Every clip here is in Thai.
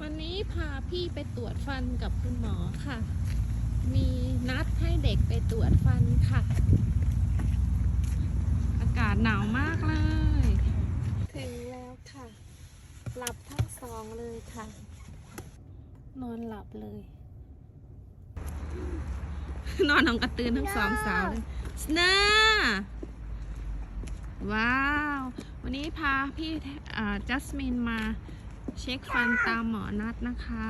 วันนี้พาพี่ไปตรวจฟันกับคุณหมอค่ะ มีนัดให้เด็กไปตรวจฟันค่ะ อากาศหนาวมากเลย ถึงแล้วค่ะ หลับทั้งสองเลยค่ะ นอนหลับเลย นอนนองกระตือนทั้งสองสาวเลยสเนอร์ว้าว วันนี้พาพี่จัสมินมา เช็คฟันตามหมอนัดนะคะ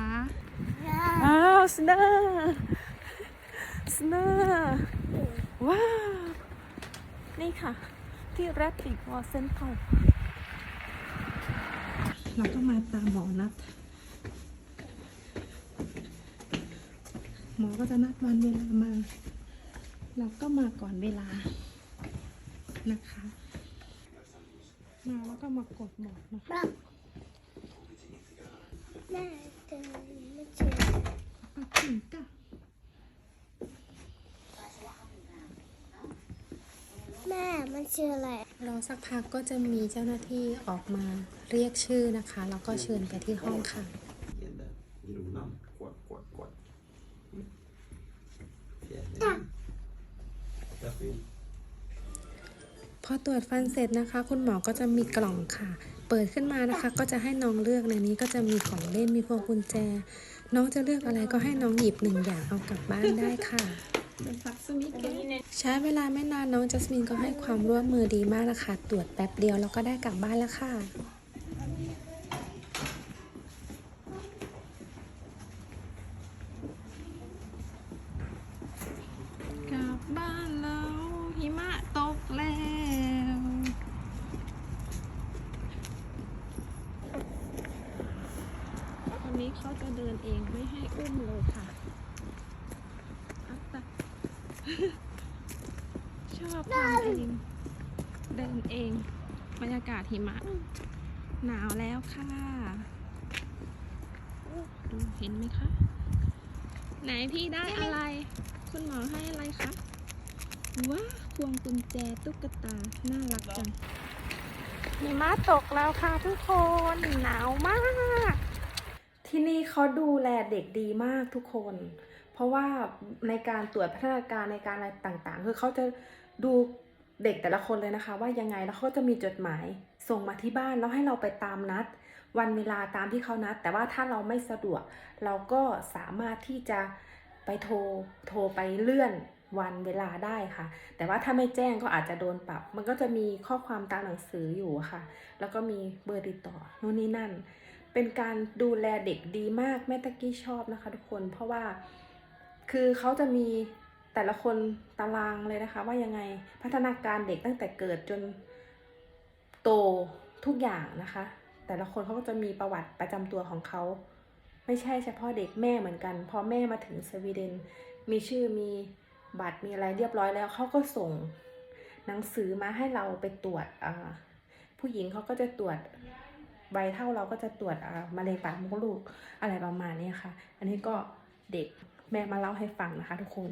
ว้าวสเนอร์สเนอร์ว้าว นี่ค่ะ ที่แรดติกวอเซนเตอร์เราก็มาตามหมอนัด หมอก็จะนัดวันเวลามา เราก็มาก่อนเวลานะคะ มาแล้วก็มากดหมอนะคะ แม่เจอไม่เจอปัดถึงกะแม่มันชื่ออะไรรอสักพักก็จะมีเจ้าหน้าที่ออกมาเรียกชื่อนะคะ แล้วก็เชิญไปที่ห้องค่ะ Gäller grodan. Kort, พอตรวจฟันเสร็จนะคะ คุณหมอก็จะมีกล่องค่ะ เปิดขึ้นมานะคะ ก็จะให้น้องเลือกในนี้ก็จะมีของเล่นมีพวงกุญแจ น้องจะเลือกอะไรก็ให้น้องหยิบหนึ่งอย่างเอากลับบ้านได้ค่ะใช้เวลาไม่นานน้องจัสมินก็ให้ความร่วมมือดีมากนะคะ ตรวจแป๊บเดียวแล้วก็ได้กลับบ้านแล้วค่ะ กลับบ้านแล้วหิมะตกแล้ว วันนี้ เขาจะเดินเองไม่ให้อุ้มเลยค่ะอัตชอบทำเองเดินเอง บรรยากาศหิมะ หนาวแล้วค่ะดูเห็นไหมคะ ไหนพี่ได้อะไร คุณหมอให้อะไรคะว้าพวงกุญแจตุ๊กตา น่ารักจังหิมะตกแล้วค่ะทุกคน หนาวมาก ที่นี่เขาดูแลเด็กดีมากทุกคน เพราะว่าในการตรวจพัฒนาการในการอะไรต่างๆ คือเขาจะดูเด็กแต่ละคนเลยนะคะ ว่ายังไงแล้วเขาจะมีจดหมายส่งมาที่บ้านแล้วให้เราไปตามนัด วันเวลาตามที่เขานัด แต่ว่าถ้าเราไม่สะดวก เราก็สามารถที่จะไปโทรโทรไปเลื่อนวันเวลาได้ค่ะ แต่ว่าถ้าไม่แจ้งก็อาจจะโดนปรับ มันก็จะมีข้อความตามหนังสืออยู่ค่ะ แล้วก็มีเบอร์ติดต่อนู่นนี่นั่น เป็นการดูแลเด็กดีมากแม่ตะกี้ชอบนะคะ ทุกคนเพราะว่าคือเขาจะมีแต่ละคนตารางเลยนะคะ ว่ายังไงพัฒนาการเด็กตั้งแต่เกิดจนโตทุกอย่างนะคะ แต่ละคนเขาก็จะมีประวัติประจำตัวของเขา ไม่ใช่เฉพาะเด็กแม่เหมือนกัน พอแม่มาถึงสวีเดน มีชื่อมีบัตรมีอะไรเรียบร้อยแล้วเขาก็ส่งหนังสือมาให้เราไปตรวจผู้หญิงเขาก็จะตรวจ ใบเท่าเราก็จะตรวจอ่ามะเร็งปากมดลูกอะไรประมาณนี้ค่ะ อันนี้ก็เด็กแม่มาเล่าให้ฟังนะคะทุกคน